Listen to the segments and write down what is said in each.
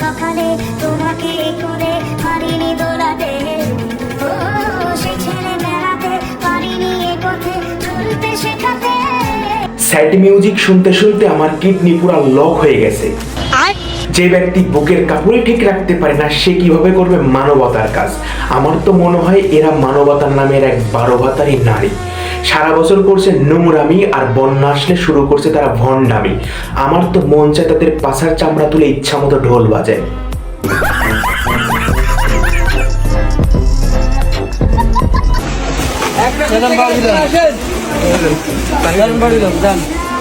সকালে তোমাকে করে পারিনি স্যাড মিউজিক শুনতে শুনতে আমার কিডনি পুরা লক হয়ে গেছে। যে ব্যক্তি বুকের কাপড়ই ঠিক রাখতে পারে না সে কীভাবে করবে? মানবতার কাজ। আমার তো মনে হয় এরা মানবতার নামের এক বারো ভাতারই নারী। সারা বছর করছে নোংরামি আর বন্যা আসলে শুরু করছে তারা ভণ্ডামি। আমার তো মন চায় তাদের পাছার চামড়া তুলে ইচ্ছা মতো ঢোল বাজায়।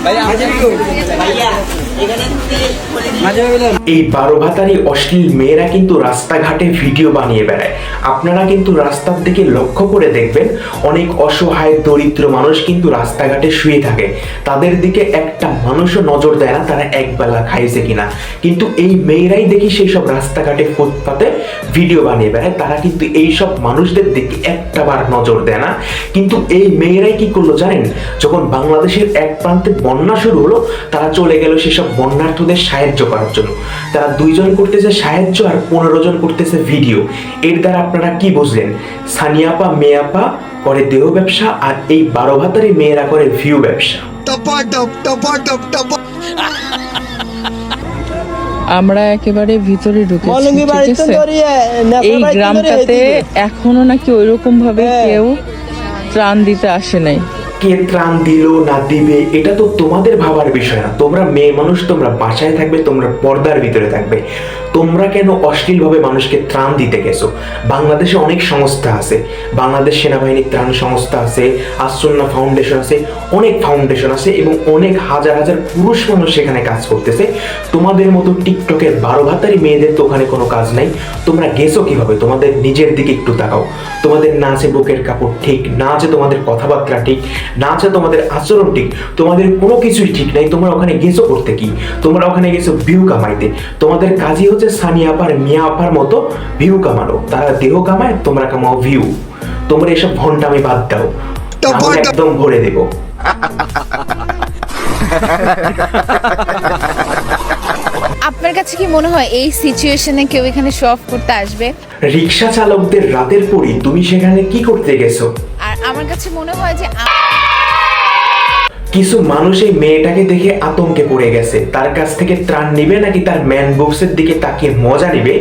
Dalam এই বারো ভাতারি অশ্লীল মেয়েরা কিন্তু রাস্তাঘাটে ভিডিও বানিয়ে বেড়ায়। আপনারা কিন্তু রাস্তার দিকে লক্ষ্য করে দেখবেন, অনেক অসহায়, দরিদ্র মানুষ কিন্তু রাস্তাঘাটে শুয়ে থাকে। তাদের দিকে একটা মানুষও নজর দেয় না তারা একবেলা খাইছে কিনা। কিন্তু এই মেয়েরাই দেখি সেই সব রাস্তাঘাটে ফুটপাতে ভিডিও বানিয়ে বেড়ায়। তারা কিন্তু এই সব মানুষদের দিকে একটা বার নজর দেয় না। কিন্তু এই মেয়েরাই কি করল জানেন? যখন বাংলাদেশের এক প্রান্তে বন্যা শুরু হলো, তারা চলে গেল সেসব বন্যার্থদের সাহায্য করার জন্য। তারা দুইজন করতেছে সাহায্য আর পনেরো জন করতেছে ভিডিও। এর দ্বারা আপনারা কি বুঝলেন? সানিয়াপা মেয়াপা করে দেহ ব্যবসা আর এই বারো ভাতারি মেয়েরা করে ভিউ ব্যবসা। আমরা একেবারে ভিতরে ঢুকেছি ঠিক আছে? এই গ্রামটাতে এখনও নাকি ওইরকম ভাবে হ্যাঁ। কেউ ত্রাণ দিতে আসে নাই। কে ত্রাণ দিল, না দিবে, এটা তো তোমাদের ভাবার বিষয় না। তোমরা মেয়ে মানুষ, তোমরা বাসায় থাকবে, তোমরা পর্দার ভিতরে থাকবে। তোমরা কেন অশ্লীলভাবে মানুষকে ত্রাণ দিতে গেছো? বাংলাদেশে অনেক সংস্থা আছে। বাংলাদেশ সেনাবাহিনী ত্রাণ সংস্থা আছে, আসন্না ফাউন্ডেশন আছে, অনেক ফাউন্ডেশন আছে এবং অনেক হাজার হাজার পুরুষ মানুষ সেখানে কাজ করতেছে। তোমাদের মতো টিকটকের বারো ভাতারি মেয়েদের তো ওখানে কোনো কাজ নাই। তোমরা গেছো কীভাবে? তোমাদের নিজের দিকে একটু তাকাও। তোমাদের না আছে বুকের কাপড় ঠিক, না আছে তোমাদের কথাবার্তা ঠিক, না আছে তোমাদের আচরণ ঠিক, তোমাদের কোনো কিছুই ঠিক নাই। তোমরা ওখানে গেছো করতে কি? তোমরা ওখানে গেছো ভিউ কামাইতে। তোমাদের কাজই হচ্ছে সানি আপার মিয়া আপার মতো ভিউ কামানো। তারা দেহ কামায় তোমরা কামাও ভিউ তোমরা এসব ঘন্টামি বাদ দাও। একদম ভরে দেবো। আপনার কাছে কি মনে হয় এই সিচুয়েশনে কেউ এখানে শো অফ করতে আসবে? রিক্সা চালকদের রাতের পরই তুমি সেখানে কি করতে গেছো? আর আমার কাছে মনে হয় যে কিছু মানুষ এই মেয়েটাকে দেখে আতঙ্কে পড়ে গেছে। তার কাছ থেকে ত্রাণ নিবে নাকি তার ম্যান বক্সের দিকে তাকিয়ে মজা নিবে?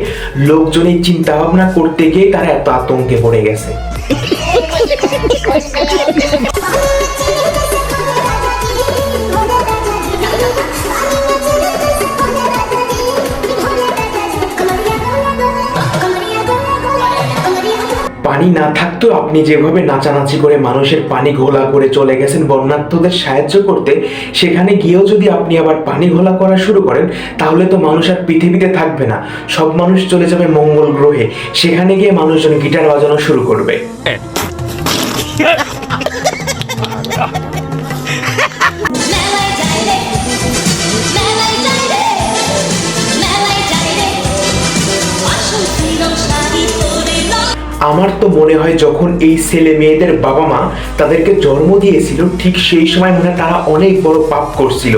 লোকজন এই চিন্তা ভাবনা করতে গিয়ে তারা এত আতঙ্কে পড়ে গেছে। পানি না থাকতো আপনি যেভাবে নাচানাচি করে মানুষের পানি ঘোলা করে চলে গেছেন বন্যার্থদের সাহায্য করতে, সেখানে গিয়েও যদি আপনি আবার পানি ঘোলা করা শুরু করেন, তাহলে তো মানুষ আর পৃথিবীতে থাকবে না। সব মানুষ চলে যাবে মঙ্গল গ্রহে। সেখানে গিয়ে মানুষজন গিটার বাজানো শুরু করবে। আমার তো মনে হয় যখন এই ছেলে মেয়েদের বাবা মা তাদেরকে জন্ম দিয়েছিল, ঠিক সেই সময় মনে তারা অনেক বড় পাপ করছিল।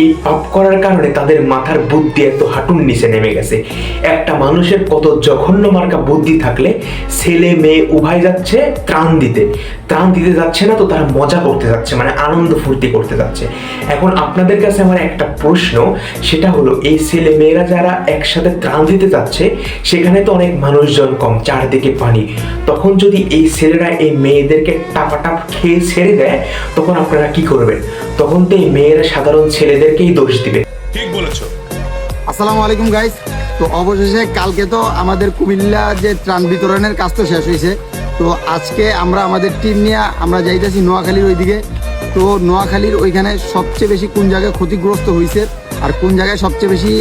এই পাপ করার কারণে তাদের মাথার বুদ্ধি এত হাঁটুর নিচে নেমে গেছে। একটা মানুষের কত জঘন্য মার্কা বুদ্ধি থাকলে ছেলে মেয়ে উভয় যাচ্ছে ত্রাণ দিতে। ত্রাণ দিতে যাচ্ছে না তো তারা মজা করতে যাচ্ছে মানে আনন্দ ফুর্তি করতে যাচ্ছে। এখন আপনাদের কাছে আমার একটা প্রশ্ন, সেটা হলো এই ছেলে মেয়েরা যারা একসাথে ত্রাণ দিতে যাচ্ছে, সেখানে তো অনেক মানুষজন কম, চারদিকে পানি। তখন যদি এই ছেলেরা এই মেয়েদেরকে টাপাটাপ খেয়ে ছেড়ে দেয় তখন আপনারা কি করবেন? তখন তো এই মেয়েরা সাধারণ ছেলেদেরকেই দোষ দিবে। ঠিক বলেছ। আসসালামু আলাইকুম গাইস তো অবশেষে কালকে তো আমাদের কুমিল্লা যে ত্রাণ বিতরণের কাজ তো শেষ হয়েছে। তো আজকে আমরা আমাদের টিম নিয়ে আমরা যাইতেছি নোয়াখালীর ওইদিকে। তো নোয়াখালীর ওইখানে সবচেয়ে বেশি কোন জায়গায় ক্ষতিগ্রস্ত হয়েছে আর কোন জায়গায় সবচেয়ে বেশি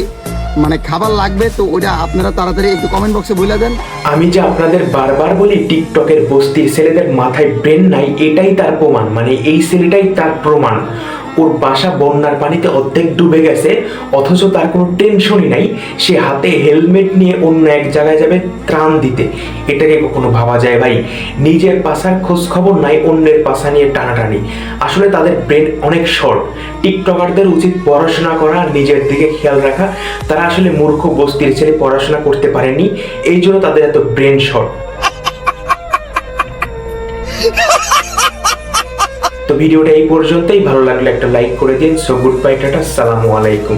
মানে খাবার লাগবে, তো ওটা আপনারা তাড়াতাড়ি একটু কমেন্ট বক্সে বলে দেন। আমি যে আপনাদের বারবার বলি, টিকটকের বস্তির ছেলেদের মাথায় ব্রেন নাই, এটাই তার প্রমাণ। মানে এই ছেলেটাই তার প্রমাণ। ওর বাসা বন্যার পানিতে অর্ধেক ডুবে গেছে, অথচ তার কোনো টেনশনই নাই। সে হাতে হেলমেট নিয়ে অন্য এক জায়গায় যাবে ত্রাণ দিতে। এটাকে কখনো ভাবা যায় ভাই? নিজের পাশার খোঁজ খবর নাই, অন্যের পাশা নিয়ে টানাটানি। আসলে তাদের ব্রেন অনেক শর্ট টিকটকারদের উচিত পড়াশোনা করা, নিজের দিকে খেয়াল রাখা। তারা আসলে মূর্খ বস্তির ছেলে, পড়াশোনা করতে পারেনি এই জন্য তাদের এত ব্রেন শর্ট তো ভিডিওটা এই পর্যন্তই। ভালো লাগলে একটা লাইক করে দিন। সো গুড বাই টাটা। সালামু আলাইকুম।